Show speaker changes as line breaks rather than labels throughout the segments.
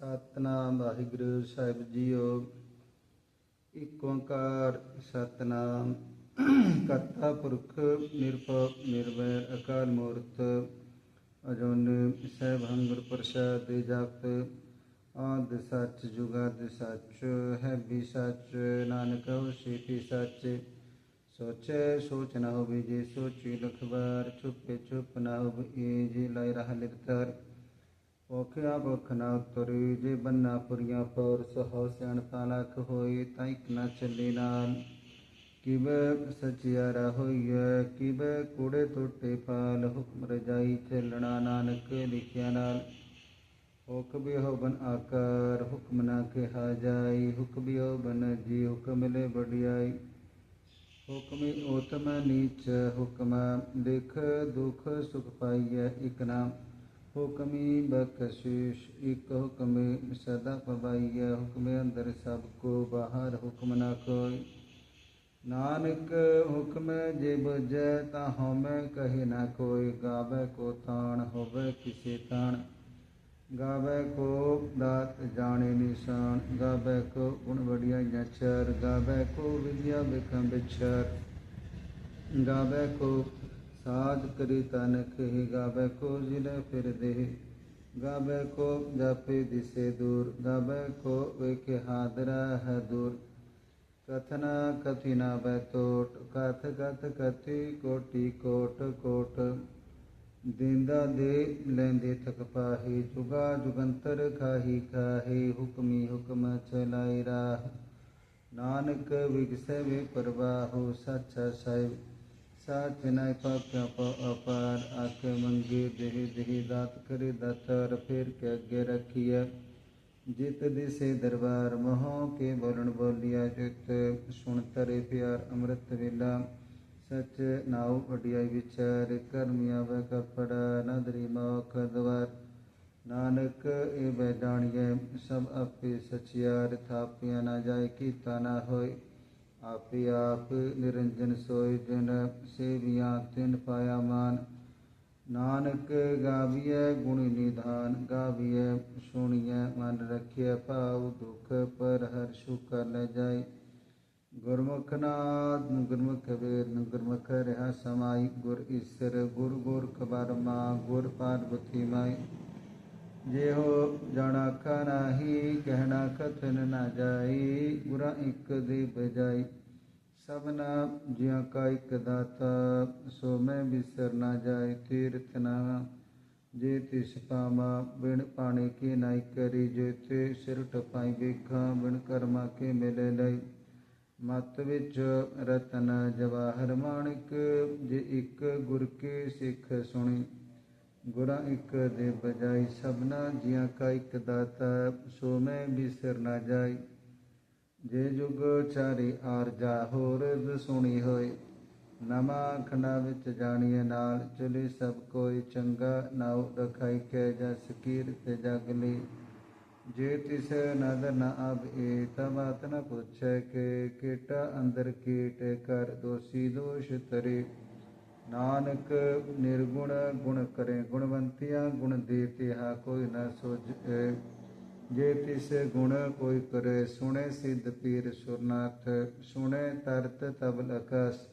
ਸਤਨਾਮ ਵਾਹਿਗੁਰੂ ਸਾਹਿਬ JIO. ਇਕ ਓੰਕਾਰ, ਸਤਨਾਮ। ਕਰਤਾ ਪੁਰਖ ਨਿਰਭਉ ਨਿਰਵੈਰ ਅਕਾਲ ਮੂਰਤ। ਅਜੋਨ ਸਹਿਬ ਗੁਰ ਪ੍ਰਸਾਦ ਜਪ। ਆਦ ਸੱਚ, ਜੁਗਾਦ ਸੱਚ ਹੈ ਵੀ ਸੱਚ, ਨਾਨਕ ਹੋਸੀ ਵੀ ਸੱਚ। ਸੋਚੈ, ਸੋਚ ਨਾ ਹੋਵੇ ਜੇ ਸੋਚੀ ਲਖਵਾਰ ਚੁੱਪੇ ਛੁਪ ਨਾ ਹੋਵੇ ਜੇ ਲੈ ਰਹਾ ਲਿਖਤਰ। ਔਖਿਆ ਭੁਖ ਨਾ ਉਤਰੀ ਜੇ ਬੰਨਾ ਪੁਰੀਆਂ ਪਰ ਸਹੋ ਸਿਆਣ ਪਾਲਕ ਹੋਈ ਤਾਂ ਇਕ ਨਾ ਚੱਲੇ ਨਾਲ ਕਿਵੇ ਸਚਿਆਰਾ ਹੋਈਐ ਕਿਵੇ ਕੂੜੇ ਟੁੱਟੇ ਪਾਲ ਹੁਕਮ ਰਜਾਈ ਚੱਲਣਾ ਨਾਨਕ ਲਿਖਿਆ ਨਾਲ ਹੁਕ ਵੀ ਹੋ ਬਨ ਆਕਾਰ ਹੁਕਮ ਨਾ ਕਿਹਾ ਜਾਈ ਹੁਕ ਵੀ ਹੋ ਬਨ ਜੀ ਹੁਕਮ ਲੈ ਵਡਿਆਈ ਹੁਕਮੀ ਉਤਮ ਨੀਚ ਹੁਕਮ ਦੇਖ ਦੁਖ ਸੁਖ ਪਾਈਐ ਇਕ ਨਾਮ ਹੁਕਮੀ ਬਖਸ਼ਿਸ਼, ਇਕ ਹੁਕਮੇ ਸਦਾ ਪਵਾਈਐ, ਹੁਕਮੇ ਅੰਦਰ ਸਭ ਕੋ ਬਾਹਰ ਹੁਕਮ ਨਾ ਕੋਈ ਨਾਨਕ ਹੁਕਮ ਜੇ ਬੁਝੈ ਤਾਂ ਹਉਮੈ ਕਹੇ ਨਾ ਕੋਈ ਗਾਵੇ ਕੋ ਤਾਣ ਹੋਵੇ ਕਿਸੇ ਤਾਣ ਗਾਵੇ ਕੋ ਦਾਤ ਜਾਣੇ ਨਿਸ਼ਾਨ। ਗਾਵੇ ਕੋ ਗੁਣ ਵਡਿਆਈਆਂ ਚਰ ਗਾਵੇ ਕੋ ਵਿਦਿਆ ਬਿਖਮ ਵਿਚਰ ਗਾਵੇ ਕੋ ਸਾਧ ਕਰੀ ਤਨ ਕਹੀ ਗਾਵੇ ਕੋ ਜਿਲੇ ਫਿਰ ਦੇ ਗਾਵੇ ਕੋ ਜਾਪੇ ਦਿਸੇ ਦੂਰ, ਗਾਵੇ ਕੋ ਵੇਖੇ ਹਾਦਰਾ ਹੈ ਦੂਰ। ਕਥਨਾ ਕਥੀ ਨਾ ਬੈ ਤੋਟ, ਕਥ ਕਥ ਕਥੀ ਕੋਟੀ ਕੋਟ ਕੋਟ। ਦਿੰਦਾ ਦੇ ਲੈਂਦੇ ਥਕ ਪਾਹੀ, ਜੁਗਾ ਜੁਗੰਤਰ ਖਾਹੀ ਖਾਹੀ, ਹੁਕਮੀ ਹੁਕਮ ਚਲਾਈ ਰਾਹ। ਨਾਨਕ ਵਿਗਸੈ ਵੇ ਪਰਵਾਹੋ, ਸੱਚਾ ਸਾਹਿਬ ਸਾਚ ਨਾਇ ਪਾਪਿਆ ਪਾ ਅਪਾਰ ਆਕੇ ਮੰਗੇ ਦੇਹ ਦੇਹ ਦਾਤ ਕਰੇ ਦਾਤਰ ਫੇਰ ਕੇ ਅੱਗੇ ਰੱਖੀਐ। ਜਿਤ ਦਿਸੇ ਦਰਬਾਰ, ਮੋਹ ਕੇ ਬੋਲਣ ਬੋਲਿਆ ਜਿਤ ਸੁਣ ਤਰੇ ਪਿਆਰ, ਅੰਮ੍ਰਿਤ ਵੇਲਾ। ਸਚ ਨਾਉ ਵਡਿਆਈ ਵਿਚਾਰ ਕਰਮੀ ਆਵੇ ਕਪੜਾ, ਨਦਰੀ ਮੋਖ ਦਵਾਰ। ਨਾਨਕ ਇਹ ਬੈ ਸਭ ਆਪੇ ਸਚਿਆਰ, ਥਾਪਿਆ ਨਾ ਜਾਏ, ਕੀਤਾ ਨਾ ਹੋਏ। ਆਪੇ ਆਪ ਨਿਰੰਜਨ ਸੋਇ ਜਨ ਸੇਵਿਆ ਤਿਨ ਪਾਇਆ ਮਾਨ। ਨਾਨਕ ਗਾਵੀਐ ਗੁਣ ਨਿਧਾਨ, ਗਾਵੀਐ ਸੁਣੀਐ ਮਨ ਰਖਿਐ ਭਾਉ ਦੁਖ ਪਰ ਹਰ ਸੁਖ ਲੈ ਜਾਏ ਗੁਰਮੁਖ ਨਾਦ ਗੁਰਮੁਖ ਵੇਰ ਗੁਰਮੁਖ ਰਹਾ ਸਮਾਈ। ਗੁਰ ਈਸਰ ਗੁਰ ਗੁਰ ਖਬਰ ਕਬਰਮਾ ਗੁਰ ਪਾਰਵਤੀ ਮਾਈ। ਜਿਹੋ ਜਾਣਾ ਕਾ ਨਾਹੀ, ਕਹਿਣਾ ਕਥਨ ਨਾ ਜਾਈ, ਗੁਰਾਂ ਇਕ ਦੇ ਬਜਾਈ। ਸਭਨਾ ਜਿਉ ਕਾ ਇਕ ਦਾਤਾ, ਸੋ ਮੈਂ ਬਿਸਰ ਨਾ ਜਾਏ ਤੀਰਥ ਨਾ ਜੇ ਤਿਸ ਪਾਮਾ ਬਿਨ ਪਾਣੀ ਕੀ ਨਾਈ ਕਰੀ, ਜੇ ਤੇ ਸਿਰ ਟਪਾਈ ਵੇਖਾਂ, ਬਿਨ ਕਰਮਾ ਕੇ ਮਿਲੇ ਲਈ। ਮਤ ਵਿੱਚ ਰਤਨ ਜਵਾਹਰ ਮਾਣਿਕ, ਜੇ ਇੱਕ ਗੁਰ ਕੇ ਸਿੱਖ ਸੁਣੀ। ਗੁਰਾਂ ਇੱਕ ਦੇ ਬਜਾਈ ਸਭਨਾ ਜੀਆਂ ਕਾ ਇੱਕ ਦਾਤਾ, ਸੋ ਮੈਂ ਬਿਸਰ ਨਾ ਜਾਈ ਜੇ ਜੁਗ ਚਾਰੇ ਆਰਜਾ ਹੋਰ ਸੁਣੀ ਹੋਏ ਨਮਾ ਖੰਡਾ ਵਿੱਚ ਜਾਣੀਏ ਨਾਲ, ਚਲੇ ਸਭ ਕੋਈ ਚੰਗਾ ਨਾਉ ਰਖਾਈ ਕੇ ਜਸ ਕੀਰਤ ਜਗ ਲਈ ਜੇ ਤਿਸ ਨਦਰ ਨ ਆਬ ਏ ਤਬਾਤ ਨ ਪੁੱਛੈ ਕਿ ਕੀਟਾ ਅੰਦਰ ਕੀਟ ਕਰ, ਦੋਸੀ ਦੋਸ਼ ਤਰੇ। ਨਾਨਕ ਨਿਰਗੁਣ ਗੁਣ ਕਰੇ ਗੁਣਵੰਤਿਆ, ਗੁਣ ਦੇ ਤਿਹਾ ਕੋਈ ਨਾ ਸੋਝੇ ਜੇ ਤਿਸ ਗੁਣ ਕੋਈ ਕਰੇ, ਸੁਣੇ ਸਿੱਧ ਪੀਰ ਸੁਰਨਾਥ, ਸੁਣੇ ਤਰਤ ਤਬਲ ਅਕਸ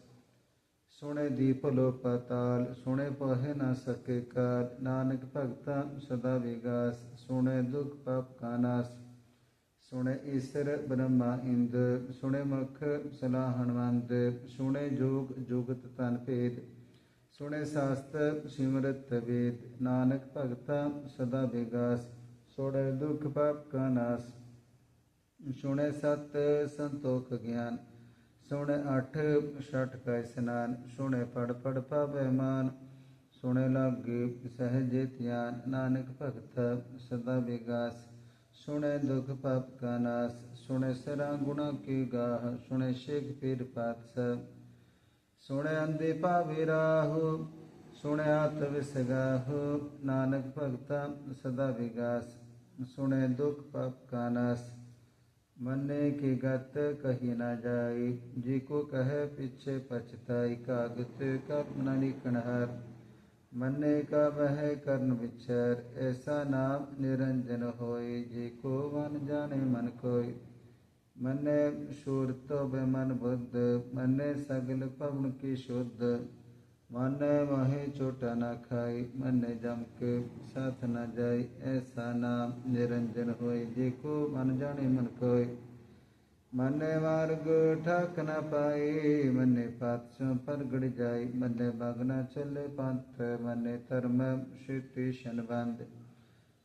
ਸੁਣੇ ਦੀਪ ਲੋ ਪਤਾਲ ਸੁਣੇ ਪਹੇ ਨਾ ਸਕੇ ਕਾਲ ਨਾਨਕ ਭਗਤਾ ਸਦਾ ਵਿਗਾਸ, ਸੁਣੇ ਦੁਖ ਪਾਪ ਕਾ ਨਾਸ। ਸੁਣੇ ਈਸਰ ਬ੍ਰਹਮਾ ਇੰਦ, ਸੁਣੇ ਮੁਖ ਸਲਾ ਹਨਵੰਦ ਸੁਣੇ ਜੋਗ ਜੁਗਤ ਤਨ ਭੇਦ। ਸੁਣੇ ਸਾਸਤ ਸਿਮਰਤ ਵੇਦ ਨਾਨਕ ਭਗਤਾ ਸਦਾ ਵਿਗਾਸ ਸੁਣੇ ਦੁਖ ਪਾਪ ਕਾ ਨਾਸ ਸੁਣੇ ਸਤ ਸੰਤੋਖ ਗਿਆਨ ਸੁਣੇ ਅਠ ਛਠ ਕਾ ਇਸਨਾਨ ਸੁਣੇ ਪੜ ਪੜ ਪਾਵੇ ਮਾਨ ਸੁਣੇ ਲਾਗੇ ਸਹਜੇ ਧਿਆਨ ਨਾਨਕ ਭਗਤ ਸਦਾ ਵਿਗਾਸ ਸੁਣੇ ਦੁਖ ਪਾਪ ਕਾ ਨਾਸ ਸੁਣੇ ਸਰਾ ਗੁਣਾ ਕੀ ਗਾਹ ਸੁਣੇ ਸ਼ੇਖ ਪੀਰ ਪਾਤਸ਼ਾਹ ਸੁਣੇ ਅੰਦੇ ਪਾਵੇ ਰਾਹੋ ਸੁਣੇ ਆਤ ਨਾਨਕ ਭਗਤਾ ਸਦਾ ਵਿਗਾਸ, ਸੁਣੇ ਦੁਖ ਪਾਪ ਕਾ ਨਾਸ। ਮਨੇ ਕੀ ਗਤ ਕਹੀ ਨਾ ਜਾਈ, ਜੀ ਕੋ ਕਹੈ ਪਿਛੇ ਪਛਤਾਈ, ਕਾਗਤ ਕਰਮ ਨ ਲਿਖਣ ਮੰਨੇ ਕਾ ਬਹਿ ਕਰਨ ਵਿਚਰ, ਐਸਾ ਨਾਮ ਨਿਰੰਜਨ ਹੋਏ ਜੇ ਕੋ ਮਨ ਜਾਣੇ ਮਨ ਕੋਈ। ਮੰਨੇ ਬੈ ਮਨ ਬੁੱਧ, ਮੰਨੇ ਸਗਲ ਭਵਨ ਕੀ ਸ਼ੁੱਧ। ਮਨ ਮਹੇ ਛੋਟਾ ਨਾ ਖਾਈ, ਮੰਨੇ ਜਮ ਕੇ ਸਾਥ ਨਾ ਜਾਈ, ਐਸਾ ਨਾਮ ਨਿਰੰਜਨ ਹੋਏ ਜੇ ਕੋ ਮਨ ਜਾਣੇ ਮਨ ਕੋਈ। ਮਨੇ ਮਾਰਗ ਠਾਕ ਨਾ ਪਾਈ, ਮੰਨੇ ਪਾਤਸੋਂ ਪਰਗੜ ਜਾਈ, ਮੰਨੇ ਬਗਨਾ ਚੱਲੇ ਪੰਥ, ਮੰਨੇ ਧਰਮ ਸ਼ਿਤੀ ਸ਼ਨਬੰਦ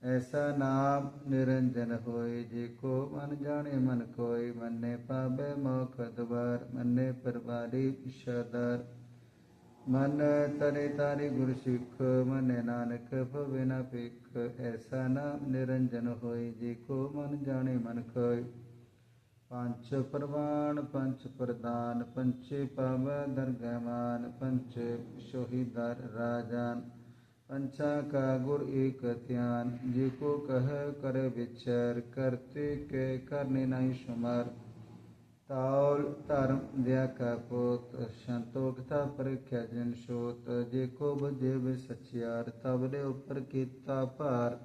ਐਸਾ ਨਾਮ ਨਿਰੰਜਨ ਹੋਏ ਜੇ ਕੋ ਮਨ ਜਾਣੇ ਮਨ ਕੋਈ ਮੰਨੇ ਪਾਵੇ ਮੋਖ ਦਵਾਰ, ਮੰਨੇ ਪਰਵਾਰੀ ਇਸ਼ਾਦਾਰ ਮਨ ਤਰੇ ਤਾਰੇ ਗੁਰ ਸਿੱਖ, ਮਨੇ ਨਾਨਕ ਭਵੇ ਨਾ ਭਿਖ। ਐਸਾ ਨਾਮ ਨਿਰੰਜਨ ਹੋਏ ਜੇ ਕੋ ਮਨ ਜਾਣੇ ਮਨ ਕੋਈ ਪੰਚ ਪ੍ਰਵਾਨ ਪੰਚ ਪ੍ਰਦਾਨ ਪੰਚੇ ਪਵ ਦਰਗਮਾਨ ਪੰਚ ਸ਼ੋਹੀਦਰ ਰਾਜਾਨ। ਪੰਚਾ ਕਾ ਗੁਰ ਏਕ ਧਿਆਨ, ਜੇ ਕੋ ਕਹ ਕਰ ਵਿਚਾਰ, ਕਰਤੇ ਕੇ ਕਰਨੇ ਨਹੀਂ ਸ਼ੁਮਾਰ। ਤਾਉਲ ਧਰਮ ਦਿਆ ਕਾ ਪੋਤ, ਸੰਤੋਖ ਤਾ ਪਰਖਿਆ ਜਨ ਸੋਤ। ਜੇ ਕੋ ਬਜੇ ਵਿ ਸਚਿਆਰ ਤਬਲੇ ਉਪਰ ਕੀਤਾ ਭਾਰ।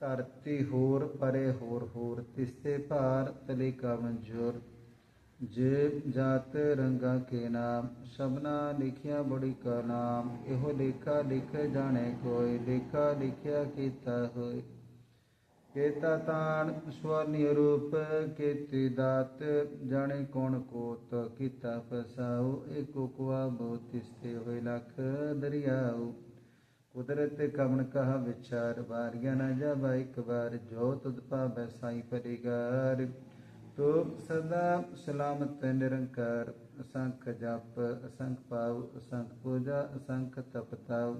ਧਰਤੀ ਹੋਰ ਪਰੇ ਹੋਰ ਹੋਰ, ਤਿਸਤੇ ਭਾਰ ਤਲੇ ਕਾ ਮੰਜੂਰ ਜੇ ਜਾਤ ਰੰਗਾ ਕੇ ਨਾਮ, ਸ਼ਬਨਾ ਲਿਖਿਆ ਬੜੀ ਕਾ ਨਾਮ, ਇਹੋ ਲੇਖਾ ਲਿਖ ਜਾਣੇ ਕੋਈ, ਲੇਖਾ ਲਿਖਿਆ ਕੀਤਾ ਹੋਏ। ਕੇਤਾ ਤਾਣ ਸਵਰਨੀ ਰੂਪ, ਕੀਤੀ ਦਾਤ, ਜਾਣੇ ਕੋਣ ਕੋਤ ਕੀਤਾ ਫਸਾਉ ਏਕੋ ਕੁਆ ਬੋਤਿਸਤੇ ਹੋਏ ਲਖ ਦਰਿਆਉ। ਕੁਦਰਤ ਕਵਨ ਕਹਾ ਵਿਚਾਰ, ਵਾਰਿਆ ਨਾ ਜਾਵਾ ਇੱਕ ਵਾਰ ਜੋ ਤੁਧ ਪਾਵੈ ਸਾਈ ਪਰਿਗਾਰ। ਤੂੰ ਸਦਾ ਸਲਾਮਤ ਨਿਰੰਕਾਰ ਅਸੰਖ ਜਪ ਅਸੰਖ ਪਾਉ ਅਸੰਖ ਪੂਜਾ ਅਸੰਖ ਤਪਤਾਉ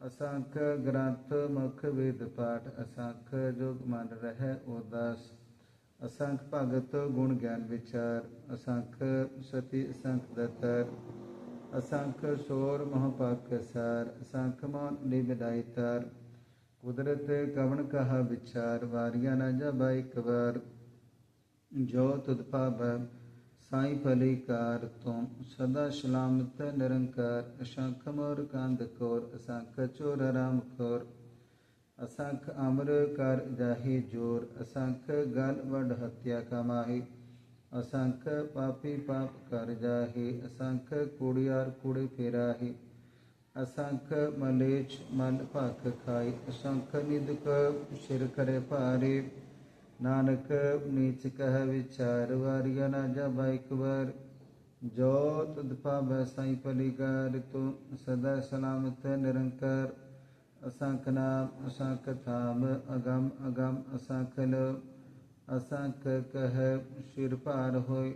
ਅਸੰਖ ਗ੍ਰੰਥ ਮੁਖ ਵੇਦ ਪਾਠ ਅਸੰਖ ਜੋਗ ਮਨ ਰਹਿ ਉਦਾਸ ਅਸੰਖ ਭਗਤ ਗੁਣ ਗਿਆਨ ਵਿਚਾਰ ਅਸੰਖ ਸਤੀ ਅਸੰਖ ਦਤਰ ਅਸੰਖ ਸੋਰ ਮਹ ਸਾਰ ਅਸੰਖ ਮਨ ਨਿਬਦਾਈ ਤਾਰ ਕੁਦਰਤ ਕਵਣ ਕਹਾ ਵਿਚਾਰ ਵਾਰੀਆਂ ਨਾ ਜਬਾ ਇੱਕ ਵਾਰ ਜੋ ਤੁਧ ਪਾਵੈ, ਸਾਈ ਭਲੀ ਕਾਰ ਤੁਮ, ਸਦਾ ਸਲਾਮਤ ਨਿਰੰਕਾਰ, ਅਸੰਖ ਮੋਰ ਕੰਦ ਕੋਰ, ਅਸੰਖ ਚੋਰ ਰਾਮ ਖੋਰ ਅਸੰਖ ਅਮਰ ਕਰ ਜਾਹੀ ਜੋਰ, ਅਸੰਖ ਗਲ ਵਡ ਹਤਿਆ ਕਮਾਹੀ। ਅਸੰਖ ਪਾਪੀ ਪਾਪ ਕਰ ਜਾਹੀ, ਅਸੰਖ ਕੁੜਿਆਰ ਕੁੜੇ ਫੇਰਾਹੀ। ਅਸੰਖ ਮਲੇਚ ਮਨ ਭਖ ਖਾਈ ਅਸੰਖ ਨਿਦਕ ਸਿਰ ਕਰੇ ਭਾਰੇ। ਨਾਨਕ ਨੀਚ ਕਹਿ ਵਿਚਾਰ, ਵਾਰੀਆ ਨਾ ਜਬ ਇੱਕ ਵਾਰ। ਜੋ ਤੁਧ ਪਾਵੈ ਸਾਈ ਪਲਿਕਾਰ ਤੂੰ ਸਦਾ ਸਲਾਮਤ ਨਿਰੰਕਾਰ। ਅਸੰਖ ਨਾਮ, ਅਸੰਖ ਥਾਮ ਅਗਮ ਅਗਮ ਅਸੰਖ ਲ ਅਸੰਖ ਕਹਿ ਸਿਰ ਭਾਰ ਹੋਏ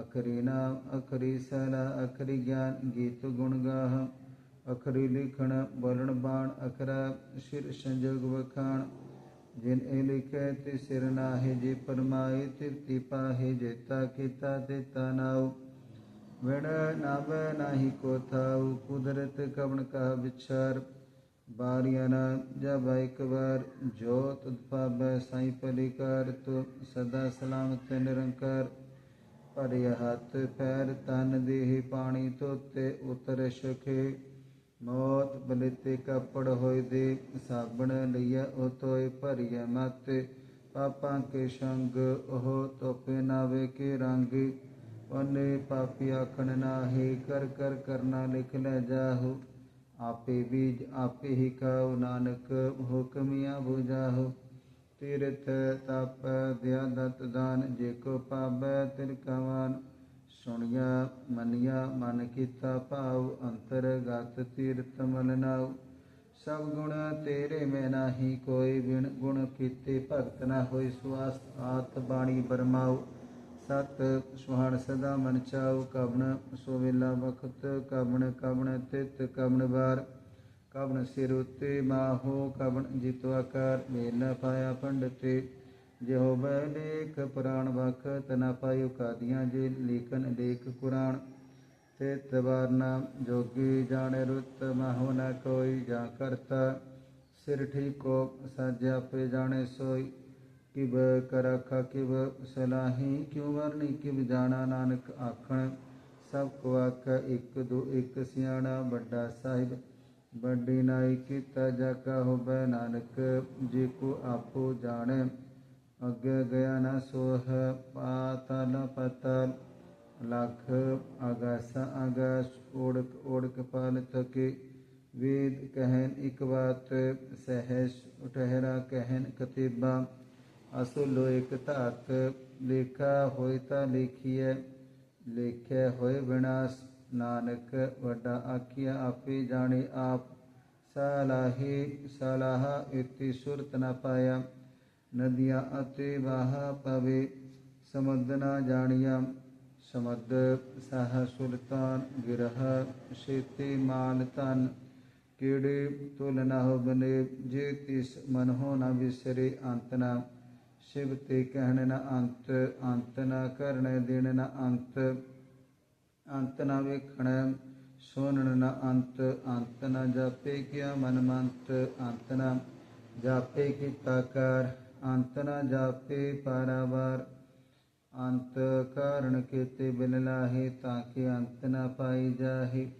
ਅਖਰੀ ਨਾਮ, ਅਖਰੀ ਸਲਾ ਅਖਰੀ ਗਿਆਨ, ਗੀਤ ਗੁਣ ਗਾਹ। ਅਖਰੀ ਲਿਖਣ, ਬੋਲਣ ਬਾਣ, ਅਖਰਾ ਸਿਰ ਸੰਜੋਗ ਵਖਾਣ। ਜਿਨ ਇਹ ਲਿਖੇ ਤੇ ਸਿਰ ਨਾਹੀ ਜੇ ਪਰਮਾਏ ਤਿਰਤੀ ਪਾਹੇ ਜੇਤਾ ਕੀਤਾ ਤੇ ਤਨਾਉ ਵਿਣ ਨਭ ਨਾਹੀ ਕੋ ਥਾਉ, ਕੁਦਰਤ ਕਵਣ ਕਾ ਵਿਚਾਰ। ਬਾਰੀਆਂ ਨਾ ਜਬ ਇੱਕ ਵਾਰ ਜੋਤ ਤੁਧ ਪਾਵੈ ਸਾਈ ਪਲਿਕਾਰ ਤੋ ਸਦਾ ਸਲਾਮਤ ਨਿਰੰਕਾਰ। ਭਰਿਆ ਹੱਥ, ਪੈਰ ਤਨ ਦੇਹ ਪਾਣੀ ਧੋਤੇ ਉਤਰ ਸੁਖੇ। ਮੌਤ ਬਲਿਤੇ ਕਪੜ ਹੋਏ ਦੇ ਸਾਬਣ ਲਈਆ ਉਹ ਤੋਏ ਭਰੀਐ ਮਤੇ। ਪਾਪਾਂ ਕੇ ਸੰਗ ਉਹ ਤੋਪੇ ਨਾਵੇ ਕੇ ਰੰਗ। ਉਹਨੇ ਪਾਪੀ ਆਖਣ ਨਾਹੀ, ਕਰ ਕਰ, ਕਰਨਾ ਲਿਖ ਲੈ ਜਾਹੋ। ਆਪੇ ਬੀਜ ਆਪੇ ਹੀ ਖਾਓ, ਨਾਨਕ ਹੁਕਮਿਆ 부ਜਾਹੋ ਤੀਰਥ ਤਪ, ਦਿਆ ਦਤ ਦਾਨ, ਜੇ ਕੋ ਪਾਵੈ ਤਿਲ ਕਵਾਨ ਸੁਣਿਆ, ਮੰਨਿਆ, ਮਨ ਕੀਤਾ ਭਾਉ ਅੰਤਰਗਤ ਤੀਰਥ ਮਲਨਾਉ ਸਭ ਗੁਣ ਤੇਰੇ ਮੈਂ ਨਾਹੀ, ਕੋਈ ਬਿਨ ਗੁਣ ਕੀਤੇ ਭਗਤ ਨਾ ਹੋਈ ਸੁਆਸ ਆਤ ਬਾਣੀ ਬਰਮਾਉ। ਸਤ ਸੁਹਾਣ ਸਦਾ ਮਨ ਚਾਉ, ਕਵਣ ਸੋ ਵੇਲਾ ਵਖਤ, ਕਵਣ ਕਵਣ ਤਿਤ, ਕਵਣ ਵਾਰ। ਕਵਣ ਸਿਰ ਉਤੇ ਮਾਹੋ, ਕਵਣ ਜਿਤੁ ਆਕਾਰ, ਮੇਲ ਪਾਇਆ ਪੰਡਤੇ ਜਿਹੋ ਬੈ ਲੇਖ ਪੁਰਾਣ ਵਖਤ ਨ ਪਾਇਓ ਕਾਦੀਆਂ ਜੇ ਲੇਖਨ ਲੇਖ ਕੁਰਾਨ। ਤੇ ਤਵਾਰਨਾ ਜੋਗੀ ਜਾਣੇ ਰੁੱਤ, ਮਹੋ ਨ ਕੋਈ ਜਾਂ ਕਰਤਾ। ਸਿਰ ਠੀਕੋ ਸਾਜਿਆ ਪੇ ਜਾਣੇ ਸੋਈ। ਕਿਬ ਕਰਖਾ ਕਿਬ ਸਲਾਹੀ, ਕਿਉ ਵਰਨੀ ਕਿਬ ਜਾਣਾ ਨਾਨਕ ਆਖਣ। ਸਭ ਕੋ ਆਖ, ਇੱਕ ਦੋ, ਇੱਕ ਸਿਆਣਾ ਵੱਡਾ ਸਾਹਿਬ। ਵੱਡੀ ਨਾਈ ਕੀਤਾ ਜਾ ਕਾ ਹੋਬੈ ਨਾਨਕ, ਜੇ ਕੋ ਆਪੋ ਜਾਣੈ। ਅੱਗੇ ਗਿਆ ਨਾ ਸੋਹ ਪਾਤਲ ਪਤਲ ਲਖ ਆਗਾਸ ਆਗਾਸ ਓੜਕ ਓੜਕ ਪਾਲ ਥਕੇ ਵੇਦ ਕਹਿਨ ਇਕ ਬਾਤ ਸਹਿਸ ਉਠਹਿਰਾ ਕਹਿਨ ਕਤੇਬਾ ਅਸੁਲੋ ਇਕ ਧਾਤ ਲੇਖਾ ਹੋਇ ਤਾ ਲੇਖੀਐ ਲੇਖਿਆ ਹੋਏ ਵਿਨਾਸ਼ ਨਾਨਕ ਵੱਡਾ ਆਖਿਆ ਆਪੇ ਜਾਣੇ ਆਪ ਸਲਾਹੀ ਸਲਾਹ ਇਤੀ ਸੁਰਤ ਨ ਪਾਇਆ ਨਦੀਆਂ ਅਤੇ ਵਾਹ ਪਵੇ ਸਮੁੰਦ ਨਾ ਜਾਣੀਆ। ਸਮੁੰਦ ਸਹ ਸੁਲਤਾਨ ਗਿਰਹ ਸੇਤੀ ਮਾਲ ਤਨ ਕਿਹੜੇ ਤੁਲ ਨਾ ਹੋ ਬਨੇ। ਜੇ ਤਿਸ ਮਨ ਹੋ ਨ ਵਿਸਰੇ ਅੰਤ ਨਾ, ਸ਼ਿਵ ਤੇ ਕਹਿਣ ਨ ਅੰਤ ਅੰਤ ਨ ਕਰਨ ਦੇਣ ਨਾ ਅੰਤ। ਅੰਤ ਨਾ ਵੇਖਣ, ਸੁਣਨ ਨਾ ਅੰਤ ਅੰਤ ਨਾ ਜਾਪੇ ਕਿਆ ਮਨ ਮੰਤ ਅੰਤ ਨਾ ਜਾਪੇ ਕੀਤਾ ਕਰ ਅੰਤ ਨ ਜਾਪੇ ਪਾਰਾਵਾਰ। ਅੰਤ ਕਾਰਣ ਕੀਤੇ ਬਿਨ ਲਾਹੇ ਤਾਂ ਕਿ ਅੰਤ ਨ ਪਾਈ ਜਾਹੇ।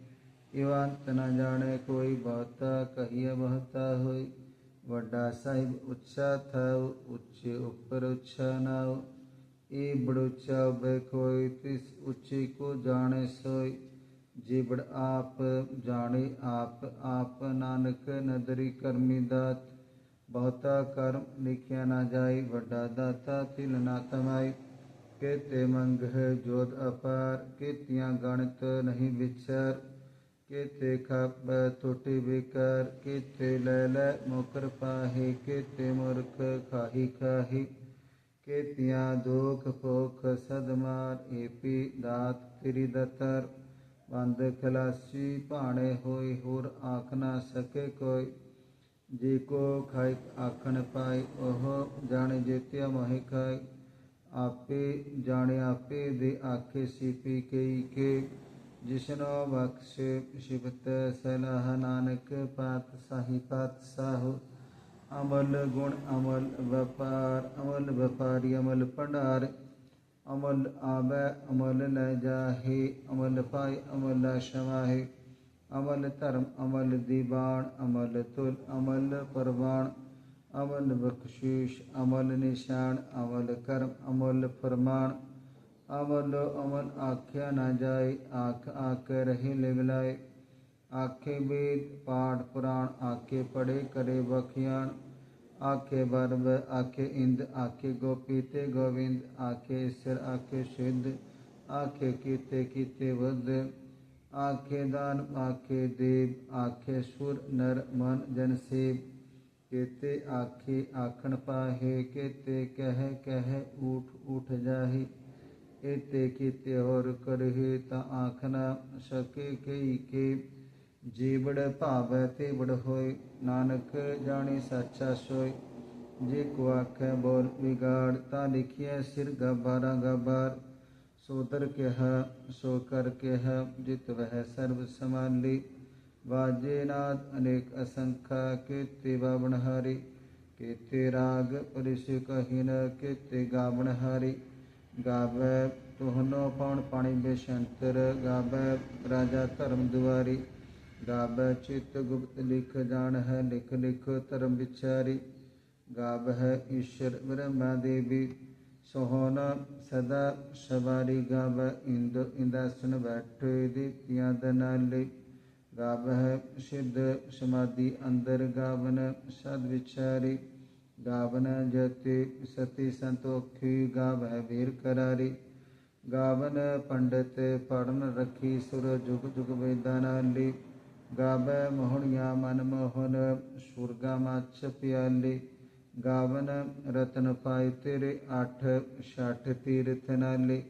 ਇਵ ਅੰਤ ਨ ਜਾਣੇ ਕੋਈ ਬਹੁਤਾ ਕਹੀਏ ਬਹੁਤਾ ਹੋਈ। ਵੱਡਾ ਸਾਹਿਬ ਉੱਚਾ ਥਾਉ, ਉੱਚੇ ਉੱਪਰ ਉੱਚਾ ਨਾਉ। ਇਹ ਬੜੁਚਾ ਬੈ ਕੋਈ, ਤਿਸ ਉੱਚੇ ਕੋ ਜਾਣੇ ਸੋਈ। ਬੜ ਆਪ ਜਾਣੇ, ਆਪ ਆਪ ਨਾਨਕ ਨਦਰੀ ਕਰਮੀ ਦਾਤ। ਬਹੁਤਾ ਕਰਮ ਲਿਖਿਆ ਨਾ ਜਾਈ, ਵੱਡਾ ਦਾਤਾ ਤਿਲ ਨਾ ਤਮਾਈ। ਕੇਤੇ ਮੰਗ ਹੈ ਜੋਤ ਅਪਾਰ, ਕੀਤੀਆਂ ਗਣਤ ਨਹੀਂ ਵਿਚਾਰ। ਕੇਤੇ ਖਪ ਟੁੱਟੀ ਵਿਕਾਰ, ਕੇਤੇ ਲੈ ਲੈ ਮੁਕਰ ਪਾਹੇ, ਕੇਤੇ ਮੁਰਖ ਖਾਹੀ ਖਾਹੀ। ਕੇਤੀਆਂ ਦੁਖ ਭੋਖ ਸਦਮਾਰ ਏਪੀ ਦਾਤ ਤੇਰੀ ਦਤਰ। ਬੰਦ ਖਲਾਸੀ ਭਾਣੇ ਹੋਈ, ਹੋਰ ਆਖ ਨਾ ਸਕੇ ਕੋਈ। ਜੇ ਕੋ ਖਾਇ ਆਖਣ ਪਾਈ ਉਹ ਜਾਣੇ ਜੇਤਿਆ ਮਹਿ ਖਾਇ ਆਪੇ ਜਾਣੇ ਆਪੇ ਦੇ ਆਖੇ ਸੀਪੀ ਕਈ ਕੇ ਜਿਸਨੋ ਬਖਸ਼ੇ ਸ਼ਿਵਤ ਸਲਾਹ ਨਾਨਕ ਪਾਤ ਸਾਹੀ ਪਾਤ ਸਾਹੁ ਅਮਲ ਗੁਣ ਅਮਲ ਵਪਾਰ ਅਮਲ ਵਪਾਰੀ ਅਮਲ ਭੰਡਾਰ ਅਮਲ ਆਵੈ ਅਮਲ ਲੈ ਜਾਹੇ ਅਮਲ ਪਾਈ ਅਮਲ ਲਾ ਸ਼ਮਾਹੇ ਅਮਲ ਧਰਮ, ਅਮਲ ਦੀਵਾਨ, ਅਮਲ ਤੁਲ, ਅਮਲ ਪਰਵਾਨ, ਅਮਲ ਬਖਸ਼ਿਸ਼, ਅਮਲ ਨਿਸ਼ਾਨ, ਅਮਲ ਕਰਮ, ਅਮਲ ਫਰਮਾਨ, ਅਮਲ ਅਮਲ ਆਖਿਆ ਨਾ ਜਾਏ, ਆਖ ਆਖ ਰਹੇ ਲਿਵਲਾਏ ਆਖੇ ਵੇਦ, ਪਾਠ ਪੁਰਾਣ, ਆਖੇ ਪੜੇ ਕਰੇ ਵਖਿਆਣ ਆਖੇ ਬਰਬ ਆਖੇ ਇੰਦ, ਆਖੇ ਗੋਪੀ ਤੇ ਗੋਵਿੰਦ, ਆਖੇ ਸਿਰ, ਆਖੇ ਸਿੱਧ, ਆਖੇ ਕੀਤੇ ਕੀਤੇ ਵਦ ਆਖੇ ਦਾਨ, ਆਖੇ ਦੇਵ, ਆਖੇ ਸੁਰ, ਨਰ, ਮਨ, ਜਨ ਸੇਵ। ਕੇਤੇ ਆਖੇ ਆਖਣ ਪਾਹੇ, ਕੇਤੇ ਕਹਿ ਕਹਿ ਊਠ ਉਠ ਜਾਹੀ। ਏਤੇ ਕੀਤੇ ਹੋਰ ਕਰਹਿ ਤਾਂ ਆਖ ਨਾ ਸਕੇ ਕਈ ਕੇ। ਜੀਵੜ ਭਾਵੈ ਤੇ ਬੜ ਹੋਏ, ਨਾਨਕ ਜਾਣੇ ਸਾਚਾ ਸੋਏ। ਜੇ ਕੋ ਆਖੈ ਬੋਲ ਵਿਗਾੜ, ਤਾਂ ਲਿਖਿਆ ਸਿਰ ਗਬਾਰਾ ਗਬਾਰ ਸੋ ਕਿਹਾ, ਸੋ ਕਰ ਕਿਹਾ, ਜਿਤ ਵਹਿ ਸਰਬ ਸਮਾਲੀ। ਵਾਜੇ ਨਾਦ ਅਨੇਕ ਅਸੰਖਾ ਕੀਤੇ ਬਾਵਣ ਹਾਰੀ। ਕੀਤੇ ਰਾਗ ਪਰਿਸ ਕਹੀਨ ਕੀਤੇ ਗਾਵਣ ਹਾਰੀ। ਗਾਵੇ ਤੋਹਨੋ ਪਉਣ ਪਾਣੀ ਬੇਸ਼ੰਤਰ, ਗਾਵੇ ਰਾਜਾ ਧਰਮ ਦੁਆਰੀ। ਗਾਵੇ ਚਿਤ ਗੁਪਤ ਲਿਖ ਜਾਣ ਹੈ, ਲਿਖ ਲਿਖ ਧਰਮ ਵਿਚਾਰੀ। ਗਾਵ ਹੈ ਈਸ਼ਰ ਬ੍ਰਹਮਾ ਦੇਵੀ। ਸੋਹਣ ਸਦਾ ਸਵਾਰੀ ਗਾਵ, ਇੰਦ ਇੰਦਾਸਨ ਬੈਠੇ ਦੀਤਿਆਂ ਦਨਾਲੇ ਗਾਵ ਹੈ ਸਿੱਧ ਸਮਾਧੀ ਅੰਦਰ ਗਾਵਨ ਸਦ ਗਾਵਨ ਜਤੀ ਸਤੀ ਸੰਤੋਖੀ ਗਾਵ ਵੀਰ ਕਰਾਰੀ। ਗਾਵਨ ਪੰਡਤ ਪੜਨ ਰੱਖੀ ਸੁਰ ਜੁਗ ਜੁਗ ਵੇਦਾਂ ਨਾਲੀ। ਗਾਵੈ ਮੋਹਣੀਆਂ ਮਨ ਮੋਹਨ, ਸੁਰਗਾ ਮਛ ਪਿਆਲੀ। ਗਾਵਨ ਰਤਨ ਪਾਇ ਤੇਰੇ ਅਠ ਛਠ ਤੀਰਥ ਨਾਲੇ।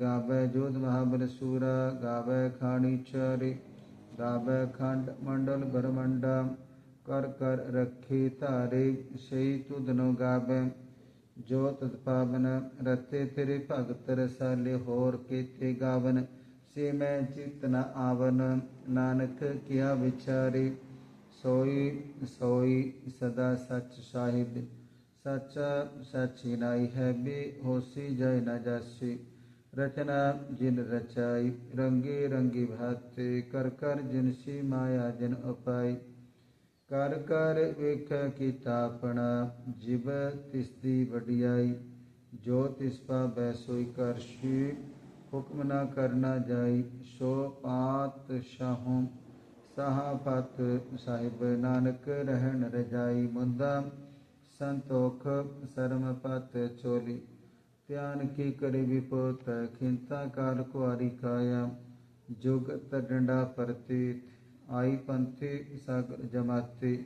ਗਾਵੈ ਜੋਤ ਮਹਾਬਲ ਸੂਰਾ, ਗਾਵੈ ਖਾਣੀ ਚਾਰੇ। ਗਾਵੈ ਖੰਡ ਮੰਡਲ ਬਰਮੰਡਾ, ਕਰ ਕਰ ਰੱਖੀ ਧਾਰੇ ਸਈ ਤੁਧਨੋ ਗਾਵੈ। ਜੋ ਤਤ ਪਾਵਨ ਰਤੇ ਤੇਰੇ ਭਗਤ ਰਸਾਲੇ, ਹੋਰ ਕੀਤੇ ਗਾਵਨ। ਸੇ ਮੈਂ ਚਿਤ ਨ ਆਵਨ, ਨਾਨਕ ਕਿਆ ਵਿਚਾਰੇ। ਸੋਈ ਸੋਈ ਸਦਾ ਸਚ ਸਾਹਿਬ, ਸੱਚਾ ਸਚੀ ਨਾਈ ਹੈ ਬੇ ਹੋਸੀ ਜੈ ਨ ਜਾਸੀ। ਰਚਨਾ ਜਿਨ ਰਚਾਈ, ਰੰਗੇ ਰੰਗੀ ਭਾਤੇ, ਕਰ ਕਰ ਜਿਨ ਸੀ ਮਾਇਆ ਜਿਨ ਅਪਾਈ। ਕਰ ਕਰ ਵੇਖੈ ਕੀਤਾ ਆਪਣਾ, ਜਿਵ ਤਿਸ ਦੀ ਵਡਿਆਈ। ਜੋ ਤਿਸ ਪਾਵੈ ਸੋਈ ਕਰਸ਼ੀ, ਹੁਕਮ ਨਾ ਕਰਨਾ ਜਾਈ, ਸੋ ਪਾਤ ਸ਼ਾਹੋਂ। ਸਹਾ ਪਤ ਸਾਹਿਬ ਨਾਨਕ ਰਹਿਣ ਰਜਾਈ ਮੁੰਦਾ, ਸੰਤੋਖ ਸਰਮ ਪਤ ਚੋਲੀ। ਧਿਆਨ ਕੀ ਕਰੇ ਵਿਪੋਤ, ਖਿੰਤਾ ਕਾਲ ਕੁਆਰੀ ਕਾਇਆ। ਜੁਗ ਡੰਡਾ ਪਰਤੀਤ, ਆਈ ਪੰਥੀ ਸਗਲ ਜਮਾਤੀ।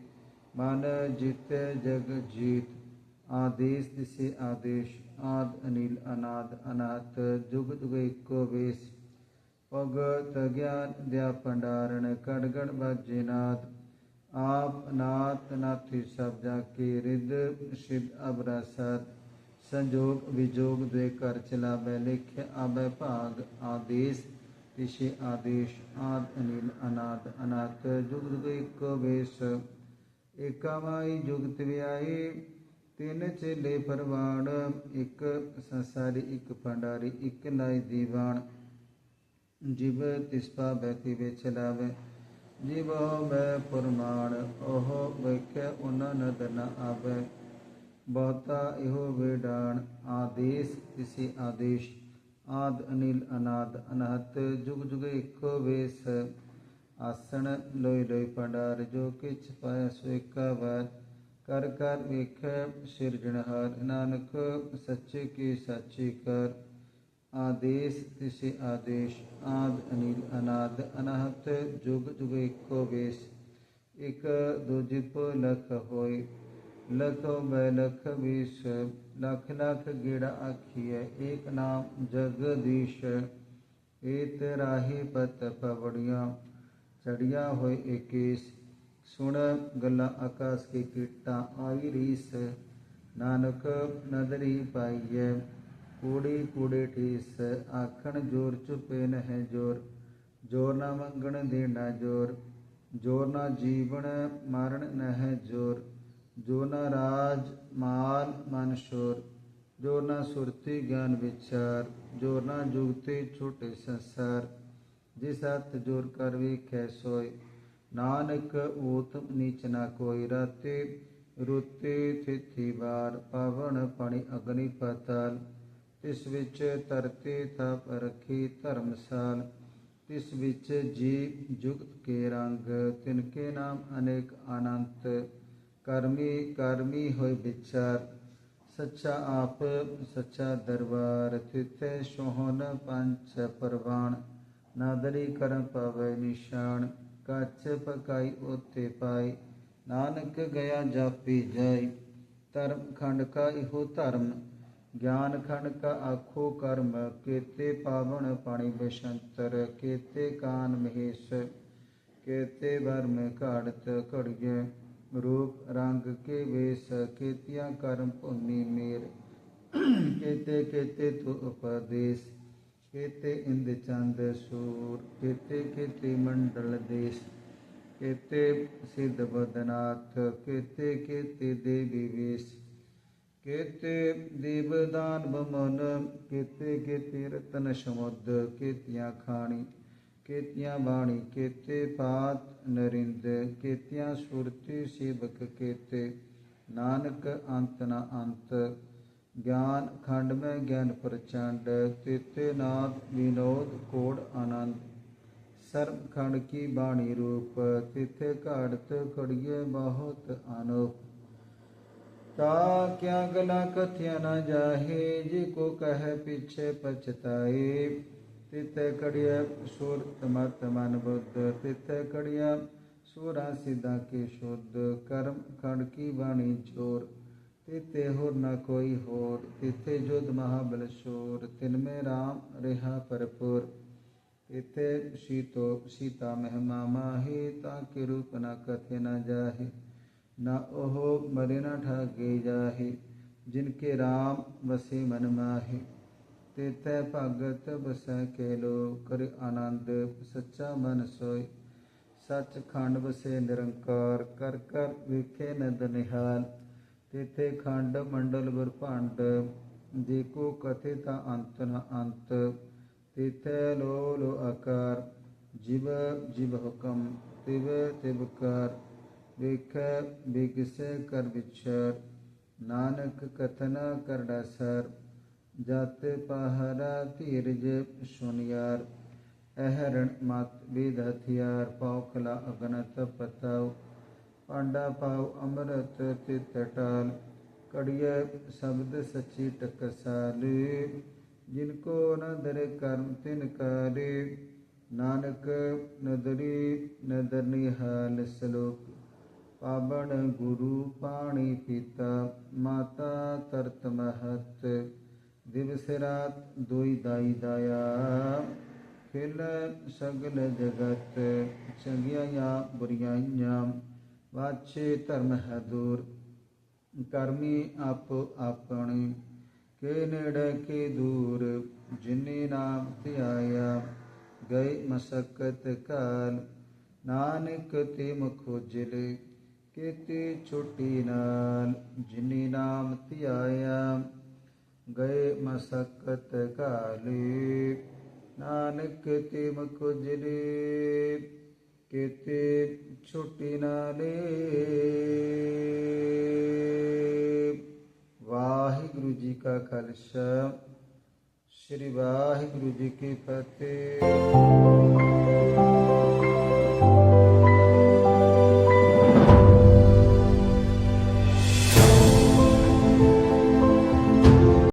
ਮਨ ਜਿਤੇ ਜਗ ਜੀਤ, ਆਦੇਸ਼ ਦਿਸੇ ਆਦੇਸ਼। ਆਦ ਅਨਿਲ ਅਨਾਦ ਅਨਾਤ ਜੁਗ ਜੁਗ ਏਕੋ ਵੇਸ। ਭਗਤ ਗਿਆਨ ਦਿਆ ਭੰਡਾਰਣ ਕੜਗੜ ਬਾਜੇ ਨਾਦ ਆਪ ਨਾਤ ਨਾਥੀ ਸਭ ਜਾ ਕੇ ਰਿਦ ਸਿਧ ਅਬਰਸਤ। ਸੰਜੋਗ ਵਿਜੋਗ ਦੇ ਕਰ ਚਲਾਵੇ, ਲਿਖ ਆਬੈ ਭਾਗ ਆਦੇਸ਼। ਤਿਸ਼ੇ ਆਦੇਸ਼ ਆਦ ਅਨਿਲ ਅਨਾਦ ਅਨਾਤ ਜੁਗ ਜੁਗ ਏਕੋ ਵੇਸ, ਏਕਾਵਾਈ ਜੁਗਤ ਵਿਆਈ ਤਿੰਨ ਚੇਲੇ ਪਰਵਾਣ, ਇੱਕ ਸੰਸਾਰੀ, ਇੱਕ ਭੰਡਾਰੀ, ਇੱਕ ਲਾਈ ਦੀਵਾਨ। ਜਿਵ ਤਿਸਪਾ ਬੈਤੀ ਵਿੱਚ ਲਾਵੇ, ਜਿਵ ਮੈਂ ਪਰਮਾਨ ਉਹ ਵੇਖੈ ਉਹਨਾਂ ਨਦ ਨ ਆਵੇ। ਬਹੁਤਾ ਇਹੋ ਵੇਡਾਨ ਆਦੇਸ਼ ਤਿਸੀ ਆਦੇਸ਼, ਆਦ ਅਨਿਲ ਅਨਾਦ ਅਨਹਤ, ਜੁਗ ਜੁਗ ਇੱਕੋ ਵੇਸ। ਆਸਣ ਲੋਈ ਲੋਈ ਭੰਡਾਰ, ਜੋ ਕਿਛ ਪਾਇ ਸੋ ਏਕਾ ਵਾਰ। ਕਰ ਕਰ ਵੇਖੈ ਸਿਰਜਣਹਾਰ, ਨਾਨਕ ਸੱਚੇ ਕੀ ਸਾਚੀ ਕਰ। ਆਦੇਸ਼ ਤਿਸੇ ਆਦੇਸ਼, ਆਦ ਅਨਿਲ ਅਨਾਦ ਅਨਹਤ, ਜੁਗ ਜੁਗ ਇੱਕੋ ਵੇਸ, ਇਕ ਦੁਜਿਪ ਲਖ ਹੋਏ। ਲਖੋ ਬੈ ਲਖ ਵੀਸ, ਲਖ ਲਖ ਗੇੜਾ ਆਖੀਐ, ਏਕ ਨਾਮ ਜਗਦੀਸ਼ ਏਤ ਰਾਹੀ ਪਤ ਪਵੜੀਆਂ, ਚੜੀਆਂ ਹੋਏ ਏਕੇਸ। ਸੁਣ ਗੱਲਾਂ ਆਕਾਸ ਕੀ ਕੀਟਾਂ, ਆਈ ਰੀਸ, ਨਾਨਕ ਨਦਰੀ ਪਾਈਐ। ਕੂੜੀ ਕੂੜੇ ਠੀਸ ਆਖਣ ਜੋਰ ਚੁਪੇ ਨਹਿ ਜੋਰ ਜੋਰ ਨਾ ਮੰਗਣ ਦੇਣਾ ਜੋਰ ਜੋਰ ਨਾ ਜੀਵਨ ਮਰਨ ਨਹਿ ਜੋਰ ਜੋ ਨਾ ਰਾਜ ਮਾਲ ਮਨ ਸ਼ੋਰ ਜੋ ਨਾ ਸੁਰਤੀ ਗਿਆਨ ਵਿਚਾਰ ਜੋ ਨਾ ਜੁਗਤੇ ਛੋਟੇ ਸੰਸਾਰ ਜਿਸ ਹੱਥ ਜੋਰ ਕਰ ਵੇਖੈ ਸੋਏ ਨਾਨਕ ਊਤਮ ਨੀਚ ਨਾ ਕੋਈ ਰਾਤੇ ਰੁੱਤੇ ਥਿਥੀ ਵਾਰ ਪਵਨ ਪਣੀ ਅਗਨੀ ਪਤਾਲ ਇਸ ਵਿੱਚ ਤਰਤੇ ਤਪ ਰਖੀ ਧਰਮਸਾਲ ਇਸ ਵਿੱਚ ਜੀ ਜੁਗਤ ਕੇ ਰੰਗ ਤਿਨਕੇ ਨਾਮ ਅਨੇਕ ਅਨੰਤ ਕਰਮੀ ਕਰਮੀ ਹੋਏ ਵਿਚਾਰ, ਸੱਚਾ ਆਪ ਸੱਚਾ ਦਰਬਾਰ ਤਿਤੈ ਸੋਹਨ ਪੰਚ ਪਰਵਾਨ ਨਾਦਰੀ ਕਰਮ ਪਵੈ ਨਿਸ਼ਾਨ ਕੱਚ ਪਕਾਈ ਉਤੇ ਪਾਈ, ਨਾਨਕ ਗਿਆ ਜਾਪੀ ਜਾਈ, ਧਰਮ ਖੰਡ ਕਾ ਇਹੋ ਧਰਮ ਗਿਆਨ ਖੰਡ ਕਾ ਆਖੋ ਕਰਮ, ਕੇਤੇ ਪਾਵਨ ਪਾਣੀ ਬਸ਼ੰਤਰ, ਕੇਤੇ ਕਾਨ ਮਹੇਸ਼, ਕੇਤੇ ਵਰਮ ਘਾੜਤ ਘੜੀਏ, ਰੂਪ ਰੰਗ ਕੇ ਵੇਸ, ਕੇਤੀਆਂ ਕਰਮ ਭੂਮੀ ਮੇਰ, ਕੇਤੇ ਕੇਤੇ ਤੁ ਉਪਦੇਸ਼, ਕੇਤੇ ਇੰਦ ਚੰਦ ਸੂਰ, ਕੇਤੇ ਕੇਤੇ ਮੰਡਲ ਦੇਸ਼, ਕੇਤੇ ਸਿਧ ਬਦਨਾਥ, ਕੇਤੇ ਕੇਤੇ ਦੇਵੀ ਵੇਸ਼। ਕੇਤੇ ਦੇਵਦਾਨ ਬਮਨ, ਕੇਤੇ ਕੇਤੇ ਰਤਨ ਸਮੁਦ, ਕੇਤੀਆਂ ਖਾਣੀ, ਕੇਤੀਆਂ ਬਾਣੀ, ਕੇਤੇ ਪਾਤ ਨਰਿੰਦ, ਕੇਤੀਆਂ ਸੁਰਤੀ ਸੇਵਕ ਕੇਤੇ। ਨਾਨਕ ਅੰਤ ਨਾ ਅੰਤ, ਗਿਆਨ ਖੰਡ ਮੈਂ ਗਿਆਨ ਪ੍ਰਚੰਡ, ਤੇਤੇ ਨਾਦ ਵਿਨੋਦ ਕੋੜ ਆਨੰਦ। ਸਰਬ ਖੰਡ ਕੀ ਬਾਣੀ ਰੂਪ ਤਿਥੇ ਘਾੜਤ ਖੜੀਏ ਬਹੁਤ ਅਨੂਪ। ਤਾ ਕਿਆ ਗਲਾ ਕਥਿਆ ਨਾ ਜਾਹੇ ਜੀ ਕੋ ਕਹੈ ਪਿਛੇ ਪਛਤਾਏ ਤਿਤੇ ਕੜਿਆ ਸੁਰ ਤਮਤ ਮਨ ਬੁੱਧ ਤਿਤੇ ਕੜਿਆ ਸੂਰਾ ਸਿਧਾ ਕੇ ਸ਼ੁੱਧ ਕਰਮ ਖੰਡ ਕੀ ਬਾਣੀ ਚੋਰ ਤਿਤੇ ਹੋਰ ਨਾ ਕੋਈ ਹੋਰ ਤਿਥੇ ਜੁਦ ਮਹਾਬਲ ਸ਼ੋਰ ਤਿਨ ਮੇ ਰਾਮ ਰਿਹਾ ਪਰਪੁਰ ਇਥੇ ਸੀਤੋ ਸੀਤਾ ਮਹਿਮਾ ਮਾਹੀ ਤਾਂ ਕਿ ਰੂਪ ਨਾ ਕਥੇ ਨਾ ਉਹ ਮਰੇ ਨਾ ਠਾਗੇ ਜਾਹੇ, ਜਿਨ ਕੇ ਰਾਮ ਵਸੇ ਮਨ ਮਾਹੇ। ਤੇਤੈ ਭਗਤ ਬਸੈ ਕੇ ਲੋ ਕਰ ਆਨੰਦ ਸੱਚਾ ਮਨ ਸੋਈ ਸੱਚ ਖੰਡ ਵਸੇ ਨਿਰੰਕਾਰ, ਕਰ ਕਰ ਵੇਖੇ ਨਦ ਨਿਹਾਲ। ਤੇਥੇ ਖੰਡ ਮੰਡਲ ਬ੍ਰਹਮੰਡ ਕੋ ਕਥੇ ਤਾਂ ਅੰਤ ਨ ਅੰਤ। ਤਿਥੈ ਲੋ ਲੋ ਆਕਾਰ, ਜਿਵ ਜਿਵ ਹੁਕਮ, ਤਿਵ ਤਿਵ ਕਰ। ਵੇਖੈ ਬਿਗਸੈ ਕਰ ਵਿਚਾਰ ਨਾਨਕ ਕਥਨਾ ਕਰੜਾ ਸਰ ਜਤ ਪਹਰਾ ਧੀਰਜ ਸੁਨਿਆਰ, ਅਹਰਣ ਮਤ ਵੇਦ ਹਥਿਆਰ ਪੌਖਲਾ ਅਗਨਤ ਪਤਉ ਪਾਂਡਾ ਪਾਉ ਅੰਮ੍ਰਿਤ ਤਿਤ ਟਾਲ ਕੜੀਏ ਸ਼ਬਦ ਸੱਚੀ ਟਕਸਾਲੇ, ਜਿਨ ਕੋ ਨਦਰ ਕਰਮ ਤਿਨ ਕਾਲੇ, ਨਾਨਕ ਨਦਰੀ ਨਦਰ ਨਿਹਾਲ ਸਲੋਕ ਪਾਵਨ ਗੁਰੂ ਪਾਣੀ ਪਿਤਾ, ਮਾਤਾ ਤਰਤ ਮਹਤ ਦਿਵਸ ਰਾਤ ਦੋਈ ਦਾਈ ਦਾਇਆ। ਖਿਲ ਸਗਲ ਜਗਤ, ਚੰਗਿਆਈਆਂ ਬੁਰੀਆਈਆਂ ਵਾਛੇ ਧਰਮ ਹੈ ਦੂਰ। ਕਰਮੀ ਆਪ ਆਪਣੀ, ਕੇ ਨੇੜੇ ਕੇ ਦੂਰ। ਜਿਨੇ ਨਾਮ ਧਿਆਇਆ, ਗਏ ਮਸਕਤ ਕਾਲ। ਨਾਨਕ ਤੇ ਖੋਜਲੇ ਕੀਤੀ ਛੁੱਟੀ ਨਾਲ, ਜਿਨੇ ਨਾਮ ਧਿਆਇਆ, ਗਏ ਮਸਕਤ ਕਾਲੇ ਨਾਨਕ ਤੇ ਖੋਜਲੇ ਕੀਤੇ ਛੁੱਟੀ ਨਾਲੇ। ਵਾਹਿਗੁਰੂ ਜੀ ਕਾ ਖਾਲਸਾ, ਸ੍ਰੀ ਵਾਹਿਗੁਰੂ ਜੀ ਕੀ ਫਤਿਹ।